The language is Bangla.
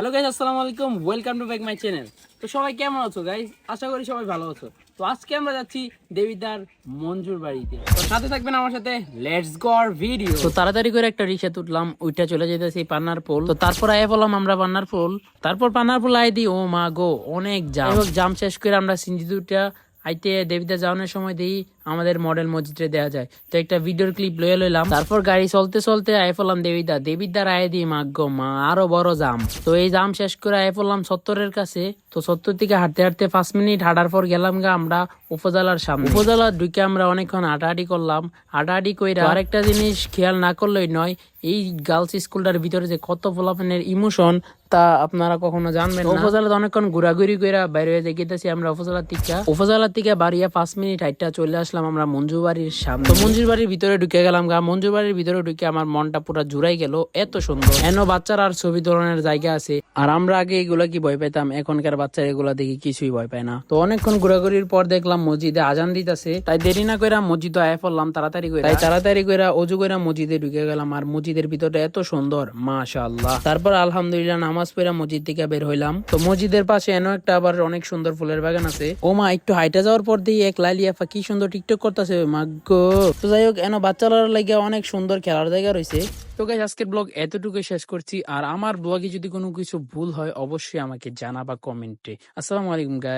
হ্যালো গাইজ আসসালামু আলাইকুম। Welcome to back my channel তো সবাই কেমন আছো গাইজ আশা করি সবাই ভালো আছো। তো আজকে আমরা যাচ্ছি দেবিদার মঞ্জুর বাড়িতে। তো সাথে থাকবেন আমার সাথে লেটস গর ভিডিও তো তাড়াতাড়ি করে একটা রিক্সা তুললাম ওইটা চলে যেতেছি পান্নার পোল। তো তারপর আয় বললাম আমরা পান্নার পোল। তারপর পান্নার পোল আয় দি ও মা গো অনেক জাম। জাম শেষ করে আমরা সিঞ্জিদুটা আইতে দেবিদা যাওয়ানোর সময় দিই আমাদের মডেল মসজিদে দেওয়া যায়। তো একটা ভিডিওর ক্লিপ লয়ে লইলাম। তারপর গাড়ি চলতে চলতে আয় ফেললাম দেবিদা। দেবিদার আয় দিয়ে মাগ্য মা, আরও বড় জাম। তো এই জাম শেষ করে আয় ফেললাম সত্তরের কাছে। তো সত্তর থেকে হাঁটতে হাঁটতে পাঁচ মিনিট হাঁটার পর গেলাম গা আমরা উপজেলার সামনে। উপজেলার ঢুকে আমরা অনেকক্ষণ হাঁটাহাঁটি করলাম। হাঁটাহাঁটি কইরা আরেকটা জিনিস খেয়াল না করলেই নয়, এই গার্লস স্কুলটার ভিতরে যে কত ফলাফলের ইমোশন তা আপনারা কখনো জানবেন না। উপজেলাতে অনেকক্ষণ ঘোরাঘুরি কইরা বাইরে হয়ে গেতেছি আমরা উপজেলার থেকে উপজেলার থেকে বাড়িয়া পাঁচ মিনিট হাইটটা চলে আসলাম আমরা মঞ্জু বাড়ির সামনে। তো মঞ্জুর বাড়ির ভিতরে ঢুকে গেলাম গা। মঞ্জুর বাড়ির ভিতরে ঢুকে আমার মনটা পুরো জুড়াই গেল। এত সুন্দর। এন বাচ্চার আর ছবি তোলানোর জায়গা আছে। আর আমরা আগে এগুলা কি ভয় পেতাম এখনকার বাচ্চারা এগুলা দেখি কিছুই ভয় পায় না। তো অনেকক্ষণ ঘোরাঘুরির পর দেখলাম মসজিদে আজান দিতেছে। তাই দেরি না কইরা মসজিদ আয় পড়লাম তাড়াতাড়ি করে তাই তাড়াতাড়ি কইরা অজু কইরা মসজিদে ঢুকে গেলাম। আর মসজিদের ভিতরটা এত সুন্দর, মাশাআল্লাহ। তারপর আলহামদুলিল্লাহ নামাজ পড়া মসজিদ থেকে বের হইলাম। তো মসজিদের পাশে এনো একটা আবার অনেক সুন্দর ফুলের বাগান আছে। ও মা, একটু হাইটে যাওয়ার পর দিয়ে এক লাইলিয়াফা কি সুন্দর টিকটক করতেছে। মাগ্য তো যাই হোক, এনো বাচ্চালার লাগে অনেক সুন্দর খেলার জায়গা রয়েছে তো গাইজ আজকের ব্লগ এতটুকু শেষ করছি। আর আমার ব্লগে যদি কোনো কিছু ভুল হয়, অবশ্যই আমাকে জানাবা কমেন্টে। আসসালামু আলাইকুম গাই